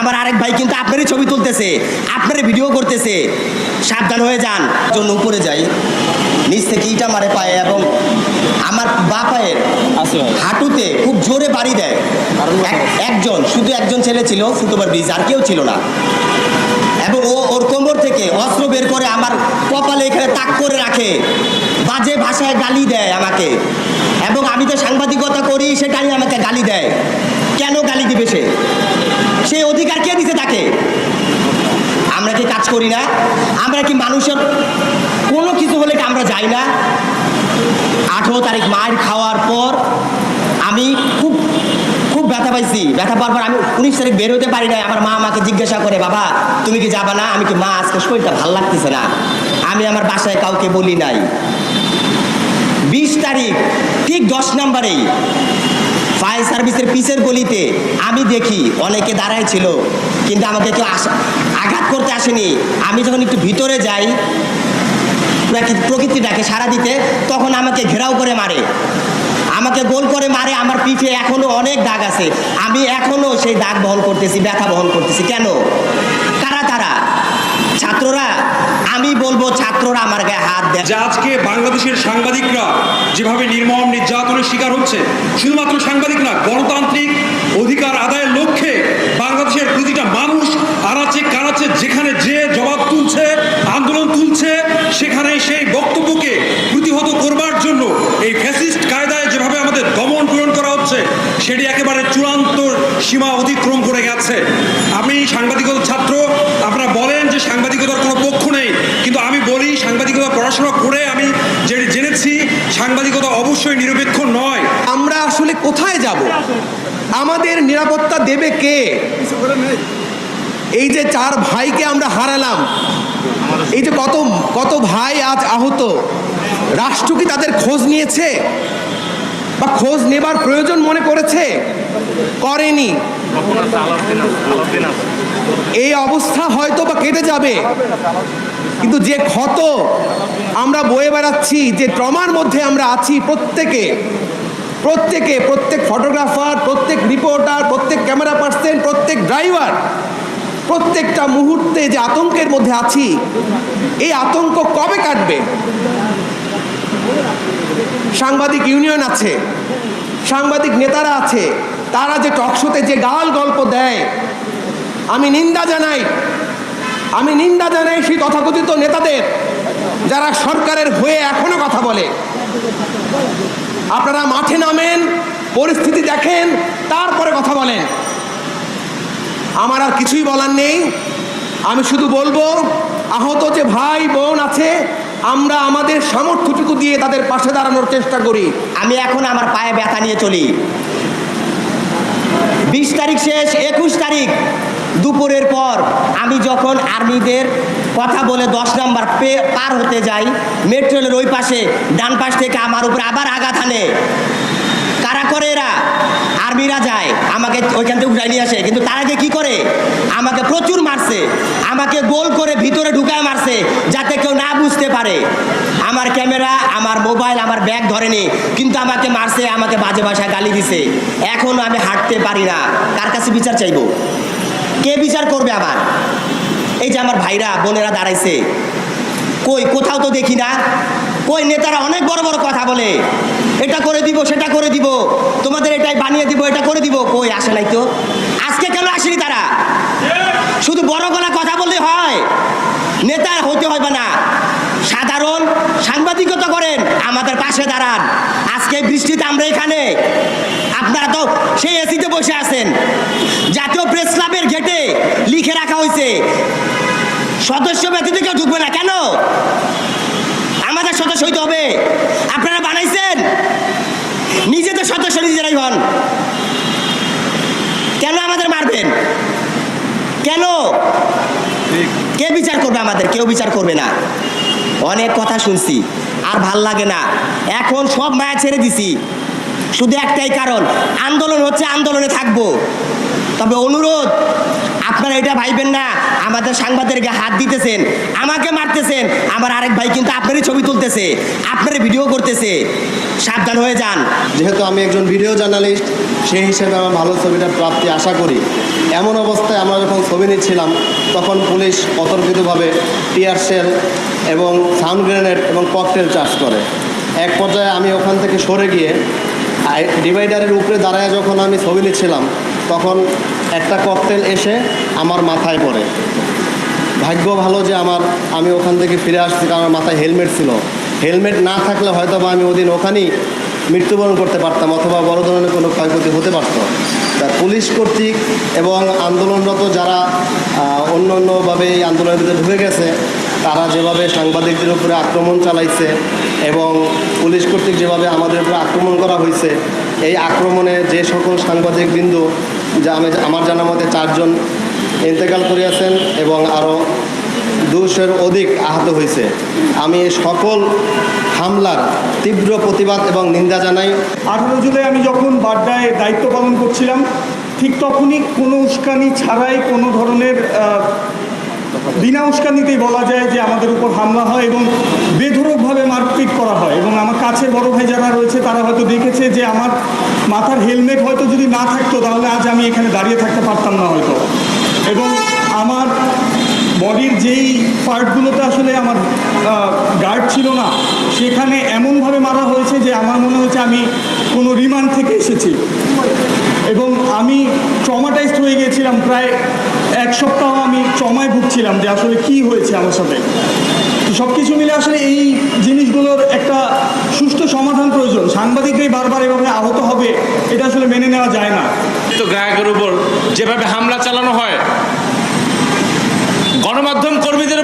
আমার আরেক ভাই কিন্তু আপনারই ছবি তুলতেছে আপনারই ভিডিও করতেছে। সাবধান হয়ে যান। জন্য উপরে যাই নিচ থেকে ইটা মারে পায়ে এবং আমার বা পায়ের হাঁটুতে খুব জোরে বাড়ি দেয়। এক- একজন শুধু একজন ছেলে ছিল ফুটওভার ব্রিজ আর কেউ ছিল না। এবং ও ওর কোমর থেকে অস্ত্র বের করে আমার কপালে এখানে তাক করে রাখে। বাজে ভাষায় গালি দেয় আমাকে। এবং আমি যে সাংবাদিকতা করি সেটা নিয়ে আমাকে গালি দেয়। কেন গালি দিবে সে? সে অধিকার কে দিছে তাকে? আমরা কি কাজ করি না? আমরা কি মানুষের কোনো কিছু হলে কি আমরা যাই না? আঠেরো তারিখ মায়ের খাওয়ার পর আমি খুব খুব ব্যথা পাইছি। ব্যথা পাওয়ার পর আমি উনিশ তারিখ বের হতে পারি না আমার মা আমাকে জিজ্ঞাসা করে, বাবা, তুমি কি যাবা না? আমি কি, মা, আজকে শরীরটা ভালো লাগতেছে না। আমি আমার বাসায় কাউকে বলি নাই। বিশ তারিখ, ঠিক দশ নম্বরেই ফায়ার সার্ভিসের পিছের গলিতে আমি দেখি অনেকে দাঁড়ায় ছিল, কিন্তু আমাকে কেউ আঘাত করতে আসেনি। আমি যখন একটু ভিতরে যাই, প্রাকৃ- প্রকৃতিটাকে সারা দিতে, তখন আমাকে ঘেরাও করে মারে। আমাকে গোল করে মারে, আমার পিঠে এখনও অনেক দাগ আছে। আমি এখনও সেই দাগ বহন করতেছি, ব্যথা বহন করতেছি। কেন? কারা তারা? ছাত্ররা? আমি বলব ছাত্ররা আমার গায়ে হাত দেয় যে আজকে বাংলাদেশের সাংবাদিকরা যেভাবে নির্মম নির্যাতনের শিকার হচ্ছে, শুধুমাত্র সাংবাদিক না গণতান্ত্রিক অধিকার আদায়ের লক্ষ্যে বাংলাদেশের প্রতিটা মানুষ আনাচে কানাচে যেখানে যে জবাব তুলছে, আন্দোলন তুলছে, সেখানে সেই বক্তব্যকে প্রতিহত করবার জন্য এই ফ্যাসিস্ট কায়দায় যেভাবে আমাদের দমন পূরণ করা হচ্ছে, সেটি একেবারে চূড়ান্ত সীমা অতিক্রম করে গেছে। আমি সাংবাদিকতার ছাত্র আপনারা বলেন যে সাংবাদিকতার কোনো পক্ষ নেই কিন্তু আমি বলি সাংবাদিকতা পড়াশোনা করে আমি যেটি জেনেছি অবশ্যই নিরপেক্ষ নয়। আমরা আসলে কোথায় যাব? আমাদের নিরাপত্তা দেবে কে? এই যে চার ভাইকে আমরা হারালাম, এই যে কত কত ভাই আজ আহত, রাষ্ট্র কি তাদের খোঁজ নিয়েছে? বা খোঁজ নেবার প্রয়োজন মনে করেছে? করেনি। এই অবস্থা হয়তো বা কেটে যাবে। কিন্তু যে ক্ষত আমরা বয়ে বেড়াচ্ছি, যে ট্রমার মধ্যে আমরা আছি প্রত্যেকে প্রত্যেকে, প্রত্যেক ফটোগ্রাফার, প্রত্যেক রিপোর্টার, প্রত্যেক ক্যামেরা পার্সন, প্রত্যেক ড্রাইভার, প্রত্যেকটা মুহূর্তে যে আতঙ্কের মধ্যে আছি, এই আতঙ্ক কবে কাটবে? সাংবাদিক ইউনিয়ন আছে, সাংবাদিক নেতারা আছে, তারা যে টকশোতে যে গাল গল্প দেয়, আমি নিন্দা জানাই আমি নিন্দা জানাই সেই তথাকথিত নেতাদের, যারা সরকারের হয়ে এখনও কথা বলে। আপনারা মাঠে নামেন, পরিস্থিতি দেখেন, তারপরে কথা বলেন। আমার আর কিছুই বলার নেই। আমি শুধু বলব, আহত যে ভাই, বোন আছে, আমরা আমাদের সামর্থ্যটুকু দিয়ে তাদের পাশে দাঁড়ানোর চেষ্টা করি। আমি এখন আমার পায়ে ব্যথা নিয়ে চলি। বিশ তারিখ শেষ, একুশ তারিখ। দুপুরের পর আমি যখন আর্মিদের কথা বলে দশ নাম্বার পার হতে যাই মেট্রো রেলের ওই পাশে, ডান পাশ থেকে আমার উপরে আবার আঘাত আনে কারা করে এরা? আর্মিরা যায়, আমাকে ওইখান থেকে উঠাই নিয়ে আসে। কিন্তু তার আগে কি করে? আমাকে প্রচুর মারছে। আমাকে গোল করে ভিতরে ঢুকায় মারছে, যাতে কেউ না বুঝতে পারে। আমার ক্যামেরা, আমার মোবাইল, আমার ব্যাগ ধরেনি, কিন্তু আমাকে মারছে, আমাকে বাজে ভাষায় গালি দিছে। এখনও আমি হাঁটতে পারি না। কার কাছে বিচার চাইব? কে বিচার করবে আমার এই যে আমার ভাইরা, বোনেরা দাঁড়াইছে। কই, কোথাও তো দেখি না। কই, নেতারা অনেক বড় বড় কথা বলে। এটা করে দিব, সেটা করে দিব। তোমাদের এটাই বানিয়ে দিব, এটা করে দিব। কই, আসে নাই তো? আজকে কেন আসেনি তারা? শুধু বড় গলা কথা বললে হয়। নেতা হতে হবে না? সাধারণ সাংবাদিকতা করেন। আমাদের পাশে দাঁড়ান। আজকে বৃষ্টিতে আমরা এখানে, আপনারা তো সেই এসিতে বসে আছেন। জাতীয় প্রেস ক্লাবের গেটে লিখে রাখা হয়েছে, সদস্য ব্যতীত কেউ ঢুকবে না। কেন? আমাদের সদস্য হইতে হবে। আপনারা বানাইছেন? নিজেদের সদস্য নিজেরাই হন। কেন আমাদের মারবেন? কেন? কে বিচার করবে আমাদের? কেউ বিচার করবে না। অনেক কথা শুনছি। আর ভালো লাগে না। এখন সব মায়া ছেড়ে দিছি। শুধু একটাই কারণ, আন্দোলন হচ্ছে আন্দোলনে থাকব। তবে অনুরোধ, আপনারা এটা ভাইবেন না, আমাদের সাংবাদিককে হাত দিতেছেন, আমাকে মারতেছেন, আমার আরেক ভাই কিন্তু আপনারই ছবি তুলতেছে, আপনারই ভিডিও করতেছে। সাবধান হয়ে যান। যেহেতু আমি একজন ভিডিও জার্নালিস্ট, সেই হিসেবে আমার ভালো ছবিটা প্রাপ্তি আশা করি। এমন অবস্থায় আমরা যখন ছবি নিচ্ছিলাম, তখন পুলিশ অতর্কিতভাবে টিয়ার সেল এবং সাউন্ড গ্রেনেড এবং ককটেল চার্জ করে। এক পর্যায়ে আমি ওখান থেকে সরে গিয়ে ডিভাইডারের উপরে দাঁড়ায় যখন আমি ছবি নিচ্ছিলাম তখন একটা ককটেল এসে আমার মাথায় পড়ে। ভাগ্য ভালো যে আমার, আমি ওখান থেকে ফিরে আসছি কারণ আমার মাথায় হেলমেট ছিল। হেলমেট না থাকলে হয়তো বা আমি ওদিন ওখানেই মৃত্যুবরণ করতে পারতাম অথবা বড় ধরনের কোনো ক্ষয়ক্ষতি হতে পারত। তা পুলিশ কর্তৃক এবং আন্দোলনরত যারা অন্য অন্যভাবে এই আন্দোলনের ভিতরে ঢুকে গেছে, তারা যেভাবে সাংবাদিকদের উপরে আক্রমণ চালাইছে এবং পুলিশ কর্তৃক যেভাবে আমাদের উপরে আক্রমণ করা হয়েছে, এই আক্রমণে যে সকল সাংবাদিক বিন্দু, যা আমি আমার জানা মতে চারজন ইন্তেকাল করিয়াছেন এবং আরও দুশোর অধিক আহত হয়েছে। আমি সকল হামলার তীব্র প্রতিবাদ এবং নিন্দা জানাই। আঠারো জুলাই আমি যখন বাড্ডায় দায়িত্ব পালন করছিলাম, ঠিক তখনই কোনো উস্কানি ছাড়াই কোনো ধরনের বিনা উস্কানিতেই বলা যায় যে আমাদের উপর হামলা হয় এবং মারপিট করা হয় এবং আমার কাছে বড় ভাই যারা রয়েছে, তারা হয়তো দেখেছে যে আমার মাথার হেলমেট হয়তো যদি না থাকতো, তাহলে আজ আমি এখানে দাঁড়িয়ে থাকতে পারতাম না হয়তো। এবং আমার বডির যেই পার্টগুলোতে আসলে আমার গার্ড ছিল না, সেখানে এমনভাবে মারা হয়েছে যে আমার মনে হচ্ছে আমি কোনো রিমান্ড থেকে এসেছি। এবং আমি ট্রমাটাইজড হয়ে গিয়েছিলাম। প্রায় এক সপ্তাহ আমি ট্রমায় ভুগছিলাম যে আসলে কি হয়েছে আমার সাথে। সব কিছু মিলে আসলে এই জিনিসগুলোর একটা সুষ্ঠু সমাধান প্রয়োজন। সাংবাদিকরাই বারবার এভাবে আহত হবে, এটা আসলে মেনে নেওয়া যায় না। তো গ্রাহকের উপর যেভাবে হামলা চালানো হয়, গণমাধ্যম কর্মীদের